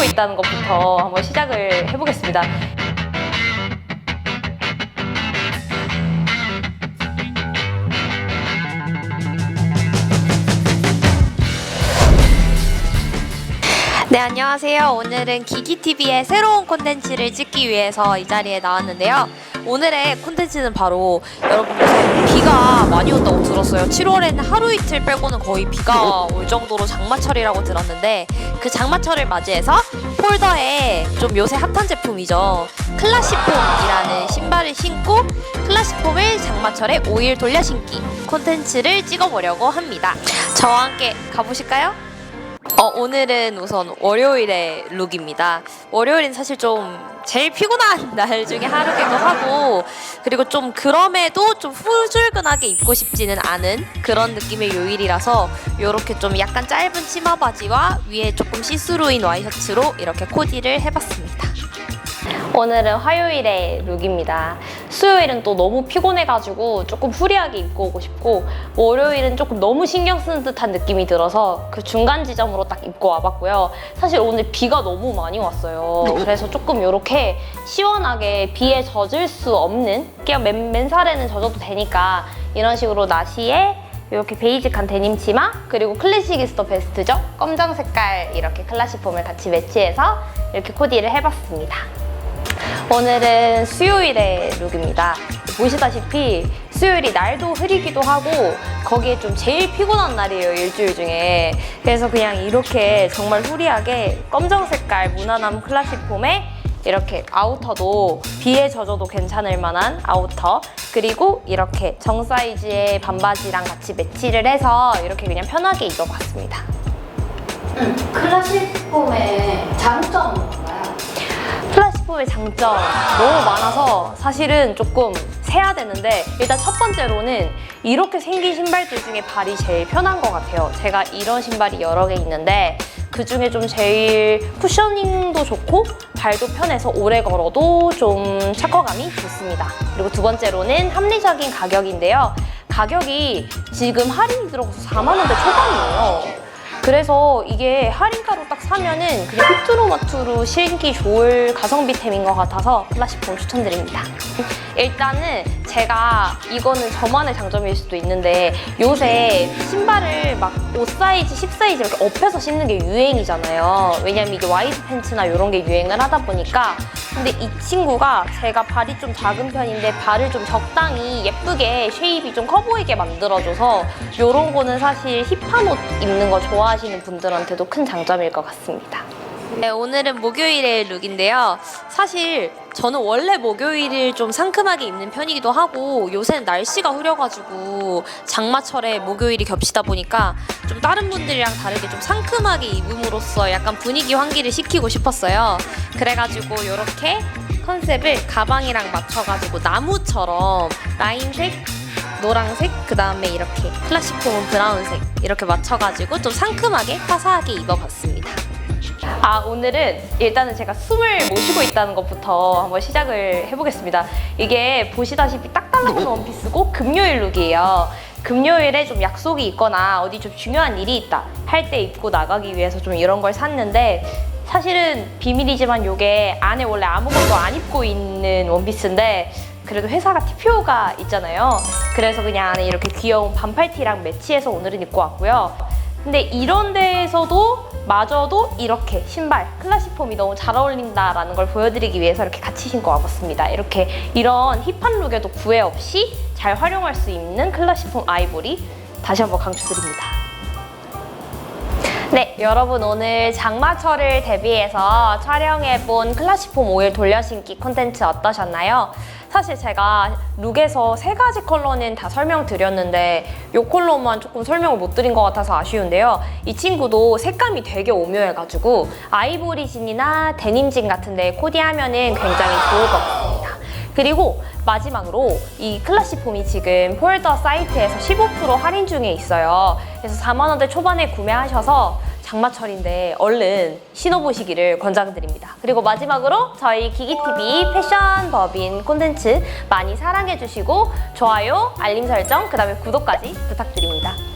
모시고 있다는 것부터 한번 시작을 해보겠습니다. 네, 안녕하세요. 오늘은 기기TV의 새로운 콘텐츠를 찍기 위해서 이 자리에 나왔는데요. 오늘의 콘텐츠는 바로 여러분 요새 비가 많이 온다고 들었어요. 7월에는 하루 이틀 빼고는 거의 비가 올 정도로 장마철이라고 들었는데 그 장마철을 맞이해서 폴더에 좀 요새 핫한 제품이죠. 클라시폼이라는 신발을 신고 클라시폼을 장마철에 5일 돌려 신기 콘텐츠를 찍어보려고 합니다. 저와 함께 가보실까요? 어, 오늘은 우선 월요일의 룩입니다. 월요일은 사실 좀 제일 피곤한 날 중에 하루기도 하고 그리고 좀 그럼에도 좀 후줄근하게 입고 싶지는 않은 그런 느낌의 요일이라서 이렇게 좀 약간 짧은 치마 바지와 위에 조금 시스루인 와이셔츠로 이렇게 코디를 해봤습니다. 오늘은 화요일의 룩입니다. 수요일은 또 너무 피곤해가지고 조금 후리하게 입고 오고 싶고 월요일은 조금 너무 신경 쓰는 듯한 느낌이 들어서 그 중간 지점으로 딱 입고 와봤고요. 사실 오늘 비가 너무 많이 왔어요. 그래서 조금 이렇게 시원하게 비에 젖을 수 없는 그냥 맨, 맨살에는 젖어도 되니까 이런 식으로 나시에 이렇게 베이직한 데님 치마 그리고 클래식이스터 베스트죠 검정 색깔 이렇게 클래식 폼을 같이 매치해서 이렇게 코디를 해봤습니다 오늘은 수요일의 룩입니다. 보시다시피 수요일이 날도 흐리기도 하고 거기에 좀 제일 피곤한 날이에요 일주일 중에. 그래서 그냥 이렇게 정말 후리하게 검정 색깔 무난함 클래식 폼에 이렇게 아우터도 비에 젖어도 괜찮을 만한 아우터 그리고 이렇게 정 사이즈의 반바지랑 같이 매치를 해서 이렇게 그냥 편하게 입어봤습니다. 클래식 폼의 장점 플라시폼의 장점 너무 많아서 사실은 조금 세야 되는데 일단 첫 번째로는 이렇게 생긴 신발들 중에 발이 제일 편한 것 같아요. 제가 이런 신발이 여러 개 있는데 그 중에 좀 제일 쿠셔닝도 좋고 발도 편해서 오래 걸어도 좀 착화감이 좋습니다. 그리고 두 번째로는 합리적인 가격인데요. 가격이 지금 할인이 들어가서 4만 원대 초반이에요. 그래서 이게 할인가로 딱 사면은 그냥 휘뚜루마뚜루 신기 좋을 가성비템인 것 같아서 클라시폼 추천드립니다. 일단은 제가 이거는 저만의 장점일 수도 있는데 요새 신발을 막 5 사이즈, 10 사이즈 이렇게 업해서 신는 게 유행이잖아요. 왜냐면 이게 와이드 팬츠나 이런 게 유행을 하다 보니까 근데 이 친구가 제가 발이 좀 작은 편인데 발을 좀 적당히 예쁘게 쉐입이 좀 커 보이게 만들어줘서 이런 거는 사실 힙한 옷 입는 거 좋아하시는 분들한테도 큰 장점일 것 같습니다. 네, 오늘은 목요일의 룩인데요. 사실 저는 원래 목요일을 좀 상큼하게 입는 편이기도 하고 요새는 날씨가 흐려가지고 장마철에 목요일이 겹치다 보니까 좀 다른 분들이랑 다르게 좀 상큼하게 입음으로써 약간 분위기 환기를 시키고 싶었어요. 그래가지고 이렇게 컨셉을 가방이랑 맞춰가지고 나무처럼 라인색 노랑색, 그 다음에 이렇게 클래식 폼은 브라운색 이렇게 맞춰가지고 좀 상큼하게 화사하게 입어봤습니다. 아 오늘은 일단은 제가 숨을 못 쉬고 있다는 것부터 한번 시작을 해보겠습니다. 이게 보시다시피 딱 달라붙은 원피스고 금요일 룩이에요. 금요일에 좀 약속이 있거나 어디 좀 중요한 일이 있다 할 때 입고 나가기 위해서 좀 이런 걸 샀는데 사실은 비밀이지만 이게 안에 원래 아무것도 안 입고 있는 원피스인데 그래도 회사가 TPO가 있잖아요. 그래서 그냥 안에 이렇게 귀여운 반팔티랑 매치해서 오늘은 입고 왔고요. 근데 이런 데에서도 마저도 이렇게 신발 클래식 폼이 너무 잘 어울린다라는 걸 보여드리기 위해서 이렇게 같이 신고 와봤습니다. 이렇게 이런 힙한 룩에도 구애 없이 잘 활용할 수 있는 클래식 폼 아이보리 다시 한번 강추드립니다. 네, 여러분 오늘 장마철을 대비해서 촬영해본 클래식폼 오일 돌려신기 콘텐츠 어떠셨나요? 사실 제가 룩에서 세 가지 컬러는 다 설명드렸는데 이 컬러만 조금 설명을 못 드린 것 같아서 아쉬운데요. 이 친구도 색감이 되게 오묘해가지고 아이보리 진이나 데님 진 같은 데 코디하면 은 굉장히 좋을 것 같습니다. 그리고 마지막으로 이 클래시폼이 지금 폴더 사이트에서 15% 할인 중에 있어요. 그래서 4만 원대 초반에 구매하셔서 장마철인데 얼른 신어보시기를 권장드립니다. 그리고 마지막으로 저희 기기TV 패션 법인 콘텐츠 많이 사랑해주시고 좋아요, 알림 설정, 그 다음에 구독까지 부탁드립니다.